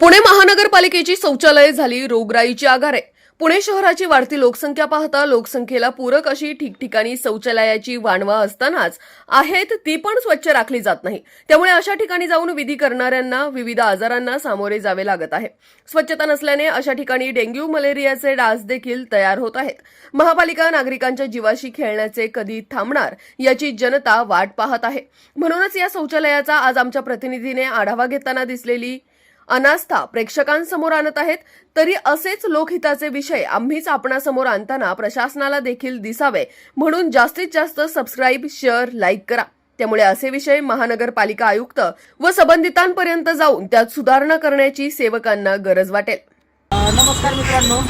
पुणे महानगरपालिकेची शौचालये झाली रोगराईची आघारे पुणे शहराची वाढती लोकसंख्या पाहता लोकसंख्येला पूरक अशी ठिकठिकाणी शौचालयाची वाणवा असतानाच आहेत ती पण स्वच्छ राखली जात नाही. त्यामुळे अशा ठिकाणी जाऊन विधी करणाऱ्यांना विविध आजारांना सामोरे जावे लागत आहे. स्वच्छता नसल्याने अशा ठिकाणी डेंग्यू मलेरियाचे डास देखील तयार होत आहेत. महापालिका नागरिकांच्या जीवाशी खेळण्याचे कधी थांबणार याची जनता वाट पाहत आहे. म्हणूनच या शौचालयाचा आज आमच्या प्रतिनिधीने आढावा घेताना दिसलेली अनास्था प्रेक्षकांसमोर आणत आहेत. तरी असेच लोकहिताचे विषय आम्हीच आपणासमोर आणताना प्रशासनाला देखील दिसावे. म्हणून जास्तीत जास्त सबस्क्राईब शेअर लाईक करा. त्यामुळे असे विषय महानगरपालिका आयुक्त व संबंधितांपर्यंत जाऊन त्यात सुधारणा करण्याची सेवकांना गरज वाटेल. नमस्कार मित्रांनो.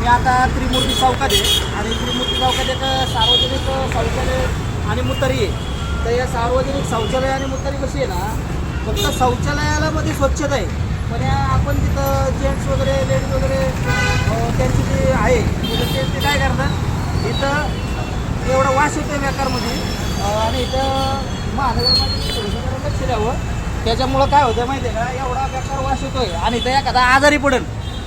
मी आता त्रिमूर्ती चौकात आहे. आणि त्रिमूर्ती चौकात एक सार्वजनिक शौचालय आणि मुतरी आहे. तर या सार्वजनिक शौचालय आणि मुतरी कशी आहे ना फक्त शौचालयाला मध्ये स्वच्छता आहे. पण आपण तिथं जेंट्स वगैरे लेडीज वगैरे त्यांची जी आहे मुलं ते ते काय करतात? इथं एवढा वास येतो बेकारमध्ये अ, आणि इथं महानगरपालिकेने लक्ष द्यावं त्याच्यामुळं काय होतं माहिती आहे का? एवढा बेकार वास येतोय. आणि इथं एखादा आजारी पडेल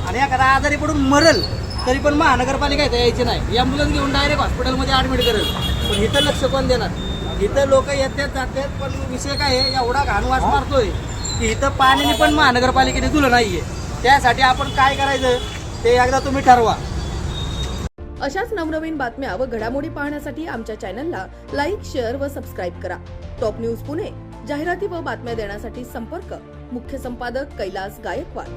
आणि एखादा आजारी पडून मरल तरी पण महानगरपालिका इथं यायची नाही. ॲम्ब्युलन्स घेऊन डायरेक्ट हॉस्पिटलमध्ये ॲडमिट करेल. पण इथं लक्ष कोण देणार? इथं लोक येतात जातात पण विषय काय आहे? एवढा घाण वास मारतोय. की इथं पाण्याने पण महानगरपालिकेने दिलं नाहीये. त्यासाठी आपण काय करायचं? ते एकदा तुम्ही ठरवा. अशाच नवनवीन बातम्या व घडामोडी पाहण्यासाठी आमच्या चॅनलला लाईक शेअर व सबस्क्राईब करा. टॉप न्यूज पुणे जाहिराती व बातम्या देण्यासाठी संपर्क मुख्य संपादक कैलास गायकवाड.